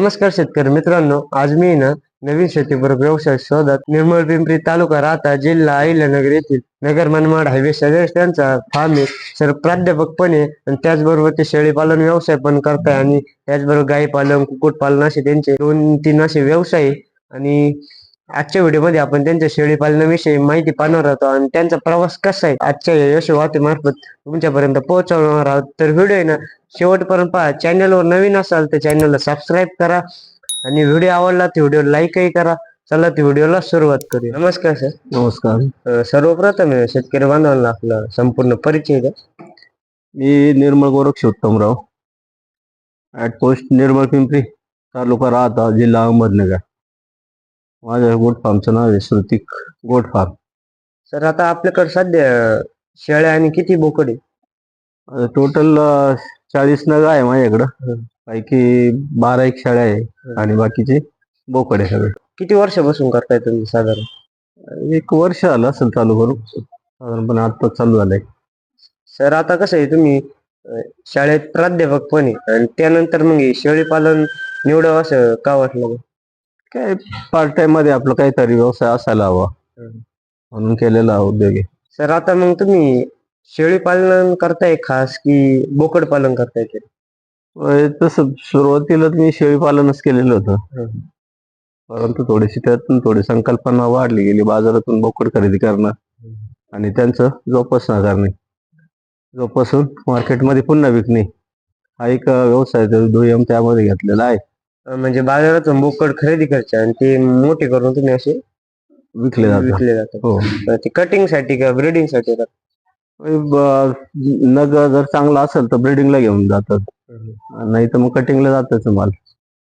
नमस्कार शेतकरी मित्रांनो आज मी ना नवीन शेतीपूरक व्यवसाय शोधात निर्मळ पिंपरी तालुका राहता जिल्हा अहिल्यानगर येथील नगर मनमाड हायवे शेजारी त्यांचा फार्म आहे. सर प्राध्यापकपणे आणि त्याचबरोबर ते शेळी पालन व्यवसाय पण करताय आणि त्याचबरोबर गाई पालन कुक्कुट पालन असे त्यांचे दोन तीन असे व्यवसाय आणि आजच्या व्हिडिओमध्ये आपण त्यांच्या शेळी पालनाविषयी माहिती पाहणार आहोत आणि त्यांचा प्रवास कसा आहे? आजच्या यश मार्फत तुमच्यापर्यंत पोहोचवणार आहोत. तर व्हिडिओ ना शेवटपर्यंत पहा. चॅनलवर नवीन असाल तर चॅनलला सबस्क्राईब करा आणि व्हिडिओ आवडला तर व्हिडिओ लाईकही करा. चला तर व्हिडिओला सुरुवात करूया. नमस्कार सर नमस्कार. सर्वप्रथम शेतकरी बांधवांना आपला संपूर्ण परिचय द्या. मी निर्मळ गोरक्ष उत्तमराव. ऍट पोस्ट निर्मळ पिंपरी तालुका राहता जिल्हा अहमदनगर. माझ्या गोट फार्मचं नाव आहे श्रुतिक गोट फार्म सर आता आपल्याकडे सध्या शेळ्या आणि किती बोकडे टोटल चाळीस नग आहे माझ्याकडं. पैकी बारा एक शाळा आहे आणि बाकीचे बोकडे सगळे. किती वर्षापासून करताय तुम्ही साधारण? एक वर्ष आलं असेल चालू करून. साधारणपणे आता चालू झालंय. सर आता कसं आहे तुम्ही शाळेत प्राध्यापक पण आहे आणि त्यानंतर मग शेळी पालन निवडावं असं का वाटलं? काय पार्ट टाइममध्ये आपलं काहीतरी व्यवसाय असायला हवा. म्हणून केलेला हा उद्योग आहे. सर आता मग तुम्ही शेळी पालन करताय खास की बोकड पालन करताय ते? होय, तसं सुरुवातीला मी शेळी पालनच केलेलं होतं. परंतु थोडीशी त्यातून थोडी संकल्पना वाढली गेली. बाजारातून बोकड खरेदी करणं आणि त्यांचं जोपासना करणे. जोपासून मार्केटमध्ये पुन्हा विकणे. हा एक अं, व्यवसाय दुय्यम त्यामध्ये घेतलेला आहे. म्हणजे बाजारातून बोकड खरेदी करायचे आणि ते मोठे करून तुम्ही असे विकले जातात. विकले जातात. हो. ते कटिंगसाठी किंवा ब्रिडिंगसाठी येतात. होय, ब- नग जर चांगला असेल तर ब्रिडिंगला घेऊन जातात. नाही तर मग कटिंगला जातच माल.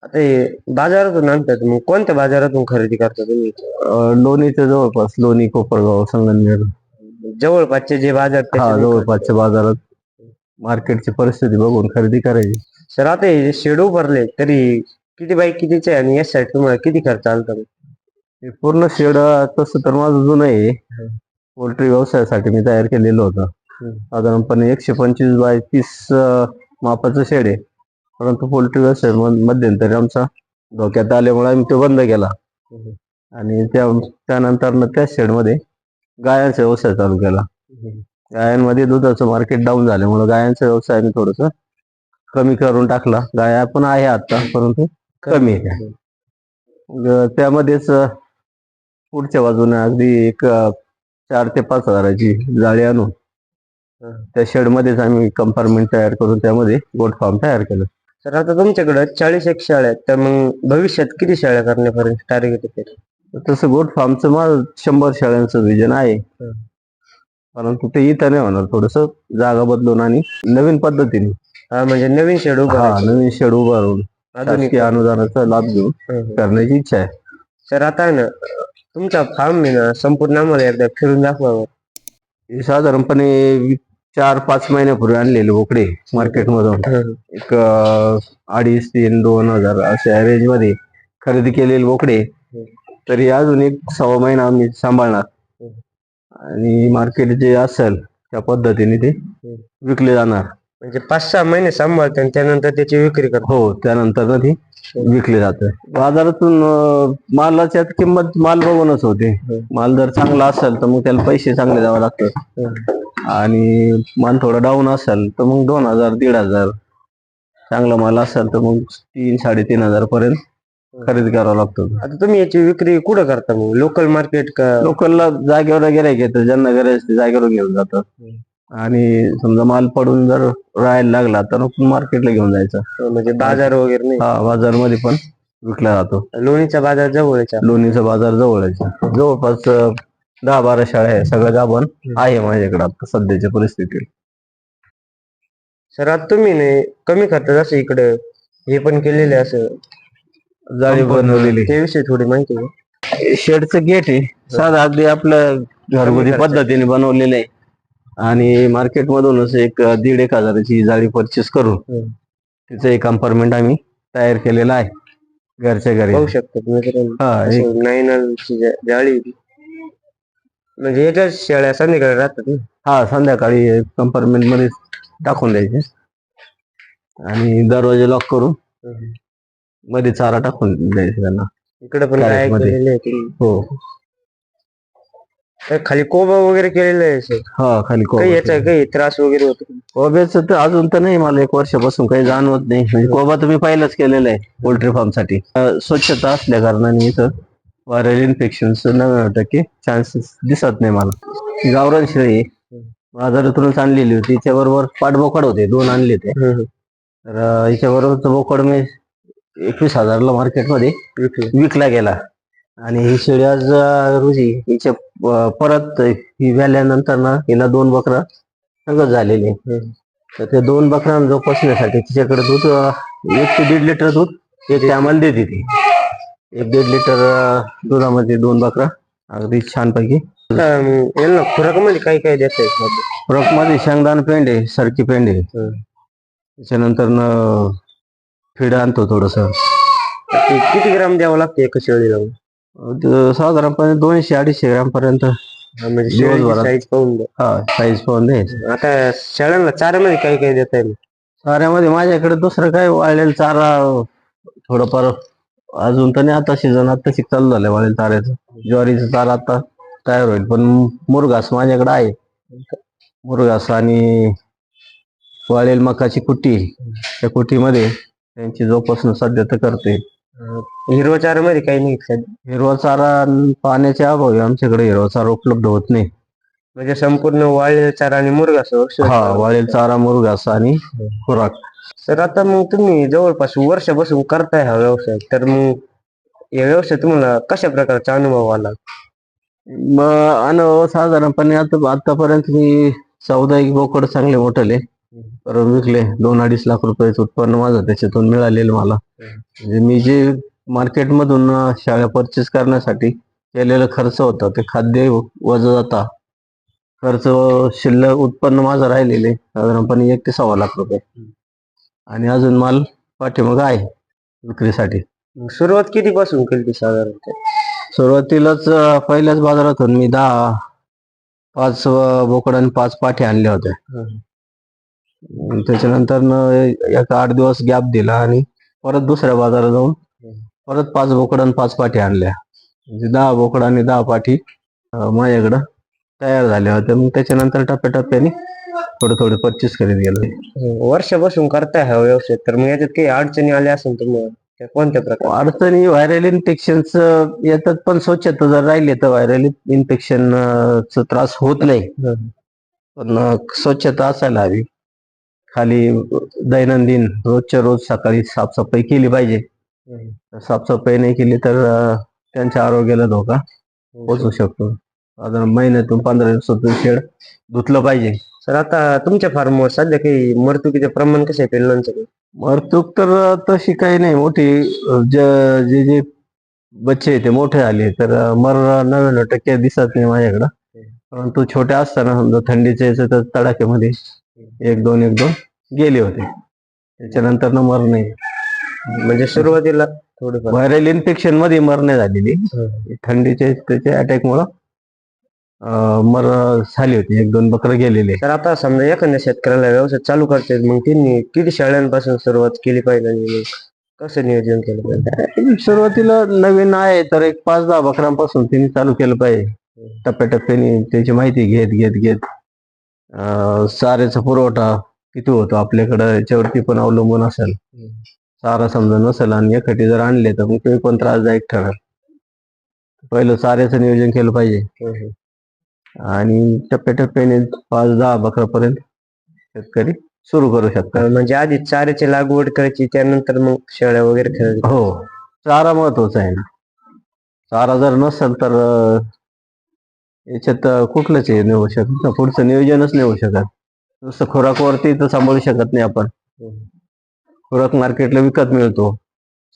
आता हे बाजारातून आणतात मग कोणत्या बाजारातून खरेदी करता तुम्ही? अं, लोणीच्या जवळपास लोणी कोपरगाव संगमनेर. जवळपासचे जे बाजार हा त्याचे जवळपासच्या बाजारात. मार्केटची परिस्थिती बघून खरेदी करायची. सर आता हे शेड उभारले तरी किती बाय कितीचे आहे? आणि यासाठी तुम्हाला किती खर्च आलता मग? हे पूर्ण शेड तसं तर माझं जुनं आहे. पोल्ट्री व्यवसायासाठी मी तयार केलेलं होतं. हम्म. साधारणपणे एकशे पंचवीस बाय तीस अं, मापाचं शेड आहे. परंतु पोल्ट्री व्यवसाय मध्यंतरी आमचा धोक्यात आल्यामुळे आम्ही तो बंद केला. हम्म. आणि त्या त्यानंतर त्याच शेडमध्ये गायांचा व्यवसाय चालू केला. गायांमध्ये दुधाचं मार्केट डाऊन झाल्यामुळे गायांचा व्यवसाय आम्ही थोडस कमी करून टाकला. गाया पण आहे आता परंतु कमी आहे त्यामध्येच अं, पुढच्या बाजूने अगदी एक अं, चार ते पाच हजाराची जाळी आणून. त्या शेड मध्येच आम्ही कंपार्टमेंट तयार करून त्यामध्ये गोट फार्म तयार केलं. सर आता तुमच्याकडे चाळीस एक शाळा आहेत तर मग भविष्यात किती शाळा करण्यापर्यंत टार्गेट येते तसं गोट फार्मचं माझं शंभर शाळांचं विजन आहे. हं. परंतु ते इथं नाही होणार थोडस जागा बदलून आणि नवीन पद्धतीने. हा म्हणजे नवीन शेड हा उभा नवीन शेड उभारून. शासकीय अनुदानाचा लाभ घेऊन हं. करण्याची इच्छा आहे सर आता आहे ना तुमचा फार्म आहे ना संपूर्ण आम्हाला एकदा फिरून दाखवा बरं. हे साधारणपणे वी- चार पाच महिन्यापूर्वी आणलेले बोकडे मार्केटमधून हं. एक अं, अडीच तीन दोन हजार अशा रेंजमध्ये खरेदी केलेले बोकडे तरी अजून एक सव्वा महिना आम्ही सांभाळणार. आणि मार्केट जे असेल त्या पद्धतीने ते विकले जाणार म्हणजे पाच सहा महिने सांभाळते आणि त्यानंतर त्याची विक्री करतो. हो त्यानंतर ना ती विकले जाते. बाजारातून अं, मालाची आता किंमत माल बघूनच होते. हम्म. माल जर चांगला असेल तर मग त्याला पैसे चांगले द्यावे लागतात. आणि माल थोडा डाऊन असेल तर मग दोन हजार दीड हजार. चांगला माल असेल तर मग तीन साडेतीन हजार पर्यंत खरेदी करावा लागतो. आता तुम्ही याची विक्री कुठं करता मग? लोकल मार्केट का? लोकलला जागेवर गिरायक येतं ज्यांना गरज जागेवर घेऊन जातात. आणि समजा माल पडून जर राहायला लागला तर आपण मार्केटला घेऊन जायचं. म्हणजे बाजार वगैरे नाही. हा बाजारमध्ये पण विकला जातो. लोणीचा बाजार जवळचा लोणीचा बाजार जवळ आहे जवळपास दहा बारा शाळा आहे. सगळं गाभण आहे माझ्याकडे आता सध्याच्या परिस्थितीत. सर आता तुम्ही नाही कमी खर्चात असं इकडं हे पण केलेले असं? जाळी बनवलेली. त्याविषयी थोडी माहिती. शेडचं गेट आहे. साधा अगदी आपलं घरगुती. पद्धतीने बनवलेलं आहे. आणि मार्केट मधूनच एक दीड एक हजाराची जाळी परचेस करून हम्म. तिचं एक कंपार्टमेंट आम्ही तयार केलेलं आहे घरच्या घरी पाहू शकता तुम्ही. हा एक जा- जाळी म्हणजे याच्या शेळ्या संध्याकाळी राहतात ना. हा संध्याकाळी कंपार्टमेंटमध्ये टाकून द्यायचे आणि दरवाजे लॉक करून मध्ये चारा टाकून द्यायचं त्यांना इकडे पण काय कॅरेटमध्ये. केलेलं आहे तुम्ही हो खाली कोबा वगैरे केलेलं आहे सर हा खाली काही याचा कोबा काही त्रास वगैरे होतो कोब्याचं तर अजून तर नाही मला एक वर्षापासून काही जाणवत नाही. म्हणजे कोबा तर मी पहिलाच केलेला आहे पोल्ट्री फार्मसाठी अं, स्वच्छता असल्या कारणाने इथं व्हायरल इन्फेक्शन नव्याण्णव टक्के चान्सेस दिसत नाही मला. गावरान शेळी. बाजारातूनच आणलेली होती. त्याच्याबरोबर पाठबोकड होते दोन आणले ते. तर अं, बोकड मी एकवीस हजारला मार्केटमध्ये विकला गेला. आणि ही शेळी आज अं, रोजी हिच्या परत ही व्याल्यानंतर ना हिला दोन बकरा सगळं झालेले तर ते दोन बकरांना जोपासण्यासाठी तिच्याकडे दूध एक ते दीड लिटर दूध एक टायमाला देते ती. एक दीड लिटर दुधामध्ये दोन बकरा अगदी छानपैकी. यांना खुराकामध्ये काय काय देत फ्रॉकमध्ये शेंगदाण पेंड आहे सरकी पेंड आहे. त्याच्यानंतर न फीड आणतो थोडस. किती ग्राम द्यावं लागतं एका शेळीला? साधारणपणे दोनशे अडीचशे ग्राम पर्यंत हा, म्हणजे दिवसभरात. साईज पाहून द्या. हा साईज पाहून द्यायचं. आता शेळ्यांना चाऱ्यामध्ये काय काय देत आहे चाऱ्यामध्ये माझ्याकडे दुसरं काय वाळलेला चारा थोडंफार अजून तर नाही आता सीझन आता शिक चालू झालंय वाळलेल्या चाऱ्याचं. ज्वारीचा चारा आता तयार होईल पण मुरघास माझ्याकडे आहे. मुरघास आणि वाळेल मकाची कुट्टी त्या कुट्टीमध्ये त्यांची जोपासना सध्या तर करते हिरवा चाऱ्यामध्ये काही नाही सध्या. हिरवा चारा आणि पाण्याच्या अभावी आमच्याकडे हिरवा चारा उपलब्ध होत नाही. म्हणजे संपूर्ण वाळलेला चारा आणि मुरगा हा वाळेल चारा मुरघास आणि खुराक. तर आता मग तुम्ही जवळपास वर्षापासून करताय हा व्यवसाय. तर मग या व्यवसाय तुम्हाला कशा प्रकारचा अनुभव आला? मग अनुभव साधारणपणे आता आतापर्यंत मी चौदा एक बोकड चांगले मोठले. परत विकले. दोन अडीच लाख रुपयाचं उत्पन्न माझं त्याच्यातून मिळालेलं मला. म्हणजे मी जे मार्केटमधून शाळा परचेस करण्यासाठी केलेला खर्च होता ते खाद्य वजा जाता खर्च शिल्लक उत्पन्न माझं राहिलेले साधारणपणे एक ते सव्वा लाख रुपये. आणि अजून माल पाठीमागं आहे विक्रीसाठी. सुरुवात किती पासून केली ती साधारणतः? सुरुवातीलाच पहिल्याच बाजारातून मी दहा पाच बोकड आणि पाच पाठी आणल्या होत्या. अं, त्याच्यानंतर एक आठ दिवस गॅप दिला आणि परत दुसऱ्या बाजारात जाऊन परत पाच बोकड आणि पाच पाठी आणल्या. म्हणजे दहा बोकड आणि दहा पाठी माझ्याकडं तयार झाल्या होत्या. मग त्याच्यानंतर टप्प्याटप्प्याने थोडे थोडे परचेस करीत गेलो. वर्षापासून करताय हा व्यवसाय. तर मग याच्यात काही अडचणी आल्या असेल तुम्हाला त्या कोणत्या प्रकार? अडचणी व्हायरल इन्फेक्शन येतात पण स्वच्छता जर राहिली तर व्हायरल इन्फेक्शन त्रास होत नाही. पण स्वच्छता असायला हवी. खाली दैनंदिन रोजच्या रोज सकाळी साफसफाई केली पाहिजे. साफसफाई नाही केली तर त्यांच्या आरोग्याला धोका पोचू शकतो. साधारण महिन्यातून पंधरा दिवसातून शेड धुतलं पाहिजे. सर आता तुमच्या फार्मवर सध्या काही मर्तुकीचे प्रमाण कसं आहे पिल्लांचं मरतूक तर तशी काही नाही. मोठी ज- जे जे बच्चे ते मोठे झाले तर मर नव्याण्णव टक्के दिसत नाही माझ्याकडं. परंतु छोट्या असताना समजा थंडीच्या याचं तर तडाख्यामध्ये एक दोन एक दोन गेले होते. त्याच्यानंतर न मर नाही म्हणजे सुरुवातीला थोडंफार व्हायरल इन्फेक्शनमध्ये मरणे झालेली. थंडीच्या त्याच्या अटॅक मुळे मर झाली होती. एक दोन बकरं गेलेले. तर आता समजा एखाद्या शेतकऱ्याला व्यवसाय चालू करते मग त्यांनी किती शाळांपासून सुरुवात केली पाहिजे आणि कसं नियोजन केलं पाहिजे सुरुवातीला नवीन आहे तर एक पाच दहा बकरांपासून तिने चालू केलं पाहिजे. टप्प्याटप्प्याने त्याची माहिती घेत घेत घेत. अं, चाऱ्याचा पुरवठा किती होतो? आपल्याकडं याच्यावरती पण अवलंबून असेल. चारा समजा नसेल आणि एखादी जर आणले तर मग ते पण त्रासदायक ठरेल. पहिलं चाऱ्याचं नियोजन केलं पाहिजे. आणि टप्प्याटप्प्याने पाच दहा बकरापर्यंत शेतकरी सुरू करू शकतात. म्हणजे आधी चाऱ्याची लागवड करायची त्यानंतर मग शेळ्या वगैरे खेळायच्या हो. चारा महत्त्वाचा आहे ना. चारा जर नसेल तर याच्यात कुठलंच हे नाही होऊ शकत. ना पुढचं नियोजनच नाही होऊ शकत. नुसतं खुराकवरती तर सांभाळू शकत नाही आपण. खुराक मार्केटला विकत मिळतो.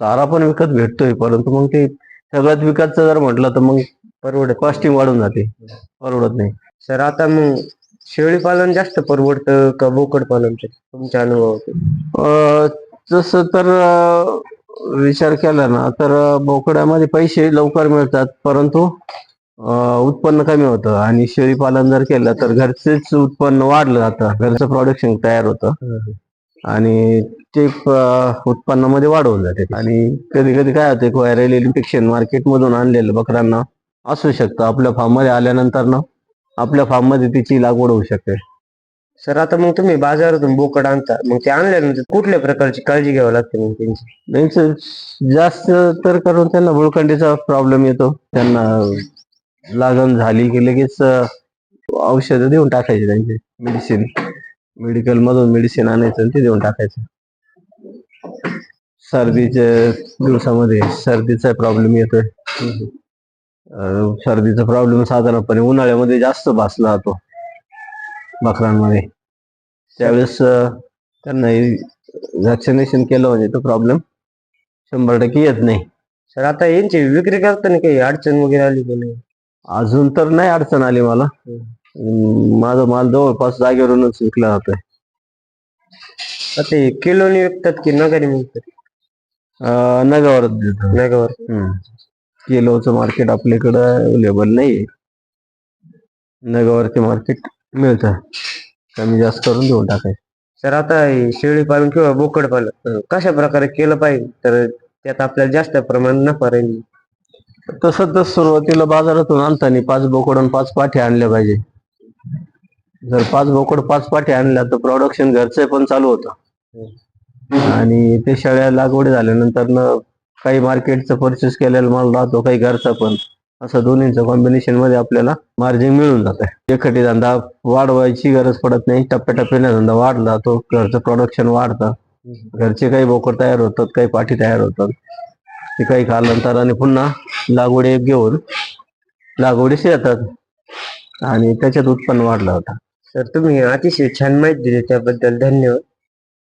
चारा पण विकत भेटतोय परंतु मग ते सगळ्यात विकतचं जर म्हटलं तर मग परवडत कॉस्टिंग वाढून जाते. परवडत नाही. सर आता मग शेळी पालन जास्त परवडतं का बोकड पालन? तुमच्या अनुभव अं, तसं तर विचार केला ना तर बोकड्यामध्ये पैसे लवकर मिळतात परंतु उत्पन्न कमी होतं. आणि शेळी पालन जर केलं तर घरचेच उत्पन्न वाढलं जातं घरचं प्रोडक्शन तयार होतं. आणि ते उत्पन्नामध्ये वाढ होऊन जाते. आणि कधी कधी काय होतं व्हायरल इन्फेक्शन मार्केटमधून आणलेलं बकरांना असू शकतं. आपल्या फार्ममध्ये आल्यानंतर ना आपल्या फार्ममध्ये तिची लागवड होऊ शकते. सर आता मग तुम्ही बाजारातून बोकड आणता. मग ते आणल्यानंतर कुठल्या प्रकारची काळजी घ्यावी लागते मग त्यांची? जास्त तर करून त्यांना बुळखंडीचा प्रॉब्लेम येतो. त्यांना लागण झाली की लगेच औषध देऊन टाकायचे त्यांचे. मेडिसिन मेडिकल मधून मेडिसिन आणायचं आणि ते देऊन टाकायचं. सर्दीच्या दिवसामध्ये सर्दीचा प्रॉब्लेम येतोय. सर्दीचा प्रॉब्लेम साधारणपणे उन्हाळ्यामध्ये जास्त भासला जातो. बकरांमध्ये त्यावेळेस त्यांना व्हॅक्सिनेशन केलं म्हणजे तो प्रॉब्लेम शंभर टक्के येत नाही. सर आता यांची विक्री करताना काही अडचण वगैरे आली की नाही? अजून तर नाही अडचण आली मला. माझा माल जवळपास जागेवरूनच विकला जातोय. आता ते किलोनी विकतात की नगाने विकतात? अं, नगावरच देतो. नगावर? हम्म. किलोचं मार्केट आपल्याकडं अवेलेबल नाही नगावरती मार्केट मिळतं. कमी जास्त करून देऊन टाकायचं. सर आता हे शेळी पालन किंवा बोकड पालन अं, कशा प्रकारे केलं पाहिजे? तर त्यात आपल्याला जास्त प्रमाणात नफा राहील. तसं तर सुरुवातीला बाजारातून आणताना पाच बोकड आणि पाच पाठी आणल्या पाहिजे. जर पाच बोकड पाच पाठी आणल्या तर प्रोडक्शन घरचे पण चालू होतं. आणि ते शेळ्या लागवडी झाल्यानंतर काही मार्केटचं परचेस केलेला माल राहतो काही घरचा पण. असं दोन्हीचं कॉम्बिनेशनमध्ये आपल्याला मार्जिन मिळून जातं. एकखटी धंदा वाढवायची गरज पडत नाही. टप्प्याटप्प्याने धंदा वाढला तो घरचं प्रोडक्शन वाढतं. घरचे काही बोकड तयार होतात काही पाठी तयार होतात. काही कालांतराने पुन्हा लागवडी घेऊन लागवडीस येतात. आणि त्याच्यात उत्पन्न वाढलं होतं. सर तुम्ही अतिशय छान माहिती दिली त्याबद्दल धन्यवाद.